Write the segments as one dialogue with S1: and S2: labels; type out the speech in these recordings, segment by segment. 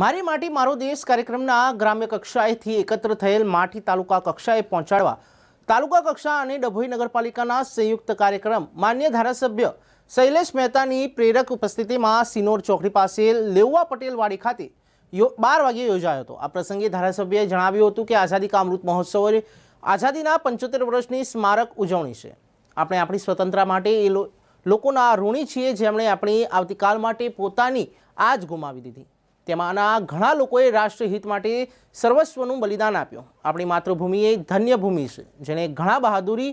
S1: મારી માટી મારો દેશ કાર્યક્રમના ગ્રામ્ય કક્ષાએથી એકત્ર થયેલ માટી તાલુકા કક્ષાએ પહોંચાડવા, તાલુકા કક્ષા અને ડભોઈ નગરપાલિકાના સંયુક્ત કાર્યક્રમ. માન્ય ધારાસભ્ય શૈલેષ મહેતાની પ્રેરક ઉપસ્થિતિમાં સિનોર ચોકડી પાસે લેવા પટેલવાડી ખાતે બાર વાગે યોજાયો હતો. આ પ્રસંગે ધારાસભ્યએ જણાવ્યું હતું કે આઝાદી કા અમૃત મહોત્સવ આઝાદીના પંચોતેર વર્ષની સ્મારક ઉજવણી છે. આપણે આપણી સ્વતંત્રતા માટે એ લોકોના ઋણી છીએ જેમણે આપણી આવતીકાલ માટે પોતાની આજ ગુમાવી દીધી. તેમાંના ઘણા લોકોએ રાષ્ટ્રહિત માટે સર્વસ્વનું બલિદાન આપ્યું. આપણી માતૃભૂમિ એ ધન્ય ભૂમિ છે, જેણે ઘણા બહાદુરી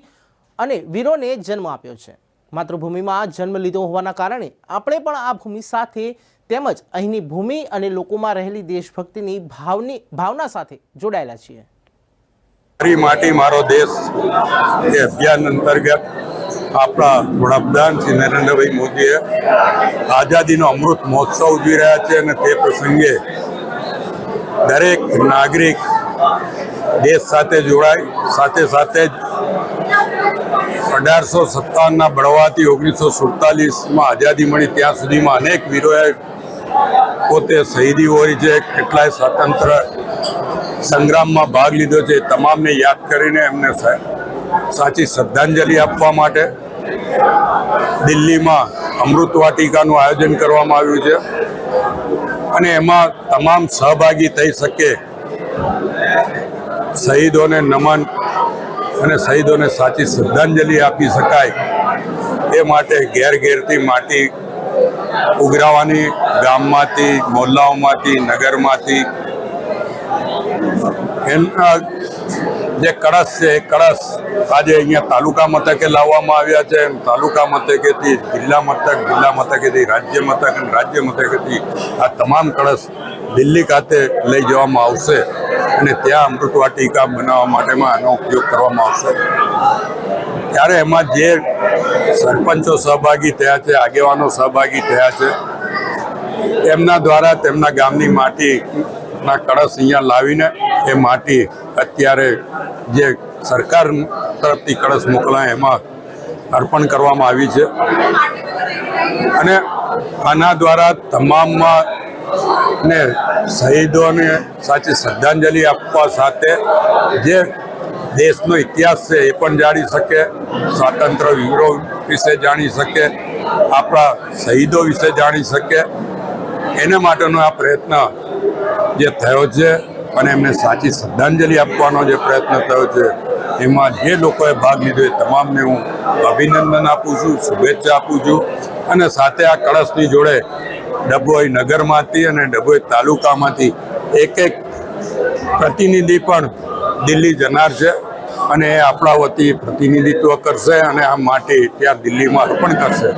S1: અને વીરોને જન્મ આપ્યો છે. માતૃભૂમિમાં જન્મ લીધો હોવાના કારણે આપણે પણ આ ભૂમિ સાથે તેમજ અહીંની ભૂમિ અને લોકોમાં રહેલી દેશભક્તિની ભાવની, ભાવના સાથે જોડાયેલા છીએ.
S2: મારી માટી, મારો દેશ એ અભિયાન અંતર્ગત આપણા વડાપ્રધાન શ્રી નરેન્દ્રભાઈ મોદીએ આઝાદીનો અમૃત મહોત્સવ ઉજવી રહ્યા છે અને તે પ્રસંગે દરેક નાગરિક દેશ સાથે જોડાય, સાથે સાથે જ અઢારસો સત્તાવનના બળવાથી ઓગણીસો સુડતાલીસમાં આઝાદી મળી. ત્યાં સુધીમાં અનેક વીરોએ પોતે શહીદી હોય છે, કેટલાય સ્વાતંત્ર સંગ્રામમાં ભાગ લીધો છે. તમામને યાદ કરીને એમને સાચી શ્રદ્ધાંજલિ આપવા માટે દિલ્હીમાં અમૃત વાટિકાનું આયોજન કરવામાં આવ્યું છે. અને એમાં તમામ સહભાગી થઈ શકે. શહીદોને નમન અને શહીદોને સાચી શ્રદ્ધાંજલિ આપી શકાય. એ માટે ઘેર ઘેરથી માટી ઉઘરાવાની ગામમાંથી મોહલ્લાઓમાંથી નગરમાંથી, એના જે કળશ છે, એ કળશ આજે અહીંયા તાલુકા મથકે લાવવામાં આવ્યા છે તાલુકા મથકેથી જિલ્લા મથક, જિલ્લા મથકેથી રાજ્ય મથક અને રાજ્ય મથકેથી આ તમામ કળશ દિલ્હી ખાતે લઈ જવામાં આવશે અને ત્યાં અમૃતવાટિકા બનાવવા માટેમાં આનો ઉપયોગ કરવામાં આવશે. ત્યારે એમાં જે સરપંચો સહભાગી થયા છે, આગેવાનો સહભાગી થયા છે તેમના દ્વારા તેમના ગામની માટીના કળશ અહીંયા લાવીને એ માટી અત્યારે જે સરકાર તરફથી કળશ મોકલાય એમાં અર્પણ કરવામાં આવી છે. અને આના દ્વારા તમામમાં ને શહીદોને સાચી શ્રદ્ધાંજલિ આપવા સાથે જે દેશનો ઇતિહાસ છે એ પણ જાણી શકે સ્વાતંત્ર્ય વીરો વિશે જાણી શકે, આપણા શહીદો વિશે જાણી શકે. એના માટેનો આ પ્રયત્ન જે થયો છે અને એમને સાચી શ્રદ્ધાંજલિ આપવાનો જે પ્રયત્ન થયો છે, એમાં જે લોકોએ ભાગ લીધો એ તમામને હું અભિનંદન આપું છું, શુભેચ્છા આપું છું. અને સાથે આ કળશની જોડે ડભોઈ નગરમાંથી અને ડભોઈ તાલુકામાંથી એક એક પ્રતિનિધિ પણ દિલ્હી જનાર છે અને એ આપણા વતી પ્રતિનિધિત્વ કરશે અને આ માટી ત્યાં દિલ્હીમાં અર્પણ કરશે.